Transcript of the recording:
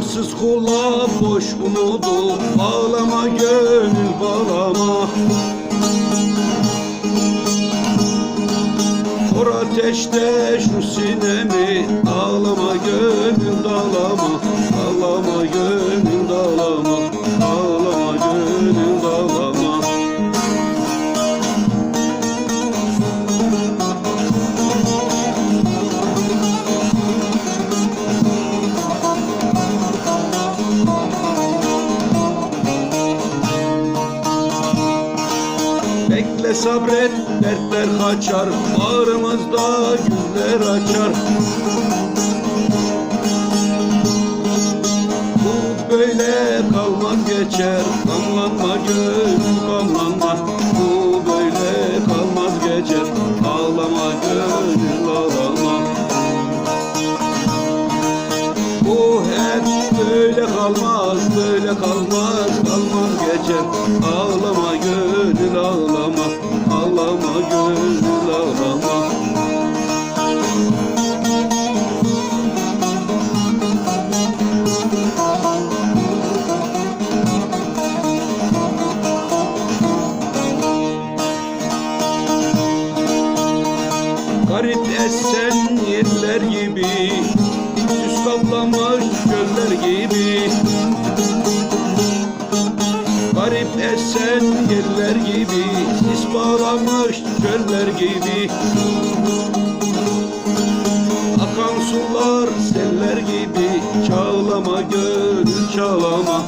Korkula boş umudu Bağlama gönül bağlama. Kor ateşte şu sinemi. Ağlama gönül dağlama Bekle sabret dertler kaçar Bağrımızda güller açar Bu böyle kalmaz geçer Kanlanma gönül kanlanma Bu böyle kalmaz geçer Ağlama gönül ağlama Bu hep böyle kalmaz, böyle kalmaz, kalmaz geçer. Ağlama gönül Garip esen yerler gibi Süs kaplamış göller gibi. Garip esen yerler gibi Sis bağlamış göller gibi. Akan sular seller gibi Çağlama gönül Çağlama